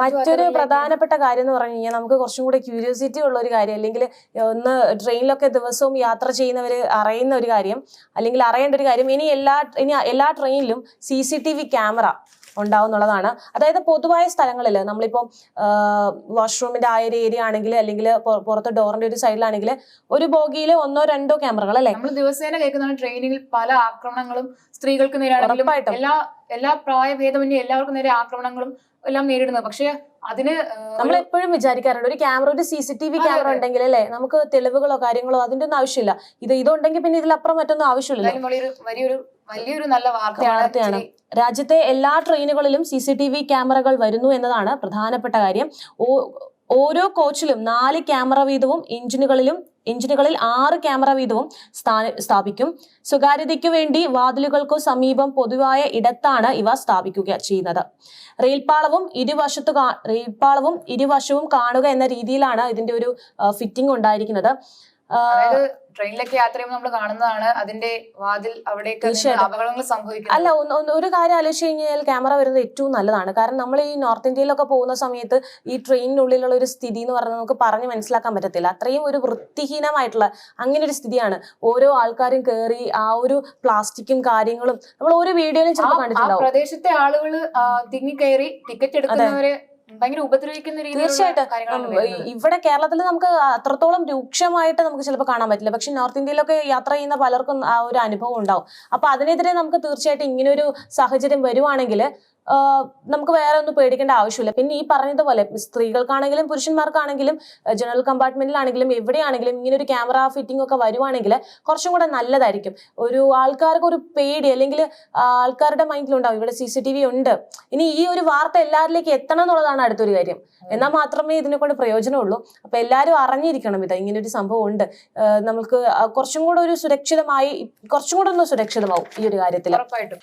മറ്റൊരു പ്രധാനപ്പെട്ട കാര്യം എന്ന് പറഞ്ഞു കഴിഞ്ഞാൽ നമുക്ക് കുറച്ചും കൂടെ ക്യൂരിയോസിറ്റി ഉള്ള ഒരു കാര്യം അല്ലെങ്കിൽ ഒന്ന് ട്രെയിനിലൊക്കെ ദിവസവും യാത്ര ചെയ്യുന്നവർ അറിയുന്ന ഒരു കാര്യം അല്ലെങ്കിൽ അറിയേണ്ട ഒരു കാര്യം ഇനി എല്ലാ ഇനി എല്ലാ ട്രെയിനിലും C C T V camera ഉണ്ടാവും എന്നുള്ളതാണ് അതായത് പൊതുവായ സ്ഥലങ്ങളിൽ നമ്മളിപ്പോൾ വാഷ്റൂമിന്റെ ആ ഒരു ഏരിയ ആണെങ്കിൽ അല്ലെങ്കിൽ പുറത്ത് ഡോറിന്റെ ഒരു സൈഡിലാണെങ്കിൽ ഒരു ബോഗിയിൽ ഒന്നോ രണ്ടോ ക്യാമറകൾ അല്ലേ നമ്മൾ ദിവസേന കേൾക്കുന്ന ട്രെയിനിൽ പല ആക്രമണങ്ങളും സ്ത്രീകൾക്ക് നേരിടാനും. എല്ലാ എല്ലാ പ്രായഭേദമന്യേ എല്ലാവർക്കും നേരെ ആക്രമണങ്ങളും എല്ലാം നേരിടുന്നത്. പക്ഷേ അതിന് നമ്മൾ എപ്പോഴും വിചാരിക്കാറുണ്ട് ഒരു ക്യാമറ ഒരു C C T V camera ഉണ്ടെങ്കിൽ അല്ലേ നമുക്ക് തെളിവുകളോ കാര്യങ്ങളോ അതിന്റെ ഒന്നും ആവശ്യമില്ല. ഇത് ഇതുണ്ടെങ്കിൽ പിന്നെ ഇതിലപ്പുറം മറ്റൊന്നും ആവശ്യമില്ല വലിയൊരു വലിയൊരു നല്ല വാർത്തയാണ് വാർത്തയാണ്. രാജ്യത്തെ എല്ലാ ട്രെയിനുകളിലും സി സി ടി വി ക്യാമറകൾ വരുന്നു എന്നതാണ് പ്രധാനപ്പെട്ട കാര്യം. ഓ- ഓരോ കോച്ചിലും നാല് ക്യാമറ വീതവും എഞ്ചിനുകളിലും എഞ്ചിനുകളിൽ ആറ് ക്യാമറ വീതവും സ്ഥാപിക്കും. സ്വകാര്യതയ്ക്കു വേണ്ടി വാതിലുകൾക്കു സമീപം പൊതുവായ ഇടത്താണ് ഇവ സ്ഥാപിക്കുക ചെയ്യുന്നത്. റെയിൽപാളവും ഇരുവശത്തു റെയിൽപാളവും ഇരുവശവും കാണുക എന്ന രീതിയിലാണ് ഇതിന്റെ ഒരു ഫിറ്റിംഗ് ഉണ്ടായിരിക്കുന്നത്. അതായത് ട്രെയിനിലൊക്കെ യാത്ര ചെയ്യുമ്പോൾ നമ്മൾ കാണുന്നതാണ് അതിന്റെ വാതിൽ അവിടെ. അപകടങ്ങൾ സംഭവിക്കുന്നത്. അല്ല ഒന്ന് ഒരു കാര്യം ആലോചിച്ച് കഴിഞ്ഞാൽ ക്യാമറ വരുന്നത് ഏറ്റവും നല്ലതാണ്. കാരണം നമ്മൾ ഈ നോർത്ത് ഇന്ത്യയിലൊക്കെ പോകുന്ന സമയത്ത് ഈ ട്രെയിനിനുള്ളിലുള്ള ഒരു സ്ഥിതി എന്ന് പറഞ്ഞാൽ നമുക്ക് പറഞ്ഞ് മനസ്സിലാക്കാൻ പറ്റത്തില്ല. അത്രയും ഒരു വൃത്തിഹീനമായിട്ടുള്ള അങ്ങനെ ഒരു സ്ഥിതിയാണ് ഓരോ ആൾക്കാരും കയറി ആ ഒരു പ്ലാസ്റ്റിക്കും കാര്യങ്ങളും. നമ്മൾ ഓരോ വീഡിയോയിലും ചിലപ്പോൾ കണ്ടിട്ടുണ്ടാവും. പ്രദേശത്തെ ആളുകൾ തിങ്ങി തിങ്ങിക്കയറി ടിക്കറ്റ് എടുക്കുന്നവരെ ഭയങ്കര ഉപദ്രവിക്കുന്ന രീതിയിലുള്ള തീർച്ചയായിട്ടും. ഇവിടെ കേരളത്തിൽ നമുക്ക് അത്രത്തോളം രൂക്ഷമായിട്ട് നമുക്ക് ചിലപ്പോൾ കാണാൻ പറ്റില്ല. പക്ഷെ നോർത്ത് ഇന്ത്യയിലൊക്കെ യാത്ര ചെയ്യുന്ന പലർക്കും ആ ഒരു അനുഭവം ഉണ്ടാവും. അപ്പൊ അതിനെതിരെ നമുക്ക് തീർച്ചയായിട്ടും ഇങ്ങനൊരു സാഹചര്യം വരുവാണെങ്കിൽ നമുക്ക് വേറെ ഒന്നും പേടിക്കേണ്ട ആവശ്യമില്ല. പിന്നെ ഈ പറഞ്ഞതുപോലെ സ്ത്രീകൾക്കാണെങ്കിലും പുരുഷന്മാർക്കാണെങ്കിലും ജനറൽ കമ്പാർട്ട്മെന്റിലാണെങ്കിലും എവിടെയാണെങ്കിലും ഇങ്ങനെ ഒരു ക്യാമറ ഫിറ്റിംഗ് ഒക്കെ വരുവാണെങ്കിൽ കുറച്ചും കൂടെ നല്ലതായിരിക്കും. ഒരു ആൾക്കാർക്ക് ഒരു പേടി അല്ലെങ്കിൽ ആൾക്കാരുടെ മൈൻഡിലുണ്ടാവും ഇവിടെ സി സി ടി വി ഉണ്ട്. ഇനി ഈ ഒരു വാർത്ത എല്ലാവരിലേക്ക് എത്തണം എന്നുള്ളതാണ് അടുത്തൊരു കാര്യം. എന്നാൽ മാത്രമേ ഇതിനെ കൊണ്ട് പ്രയോജനമുള്ളൂ. അപ്പൊ എല്ലാവരും അറിഞ്ഞിരിക്കണം ഇത്. ഇങ്ങനെ ഒരു സംഭവം ഉണ്ട്. നമുക്ക് കുറച്ചും കൂടെ ഒരു സുരക്ഷിതമായി കുറച്ചും കൂടെ ഒന്ന് സുരക്ഷിതമാവും ഈ ഒരു കാര്യത്തിൽ ഉറപ്പായിട്ടും.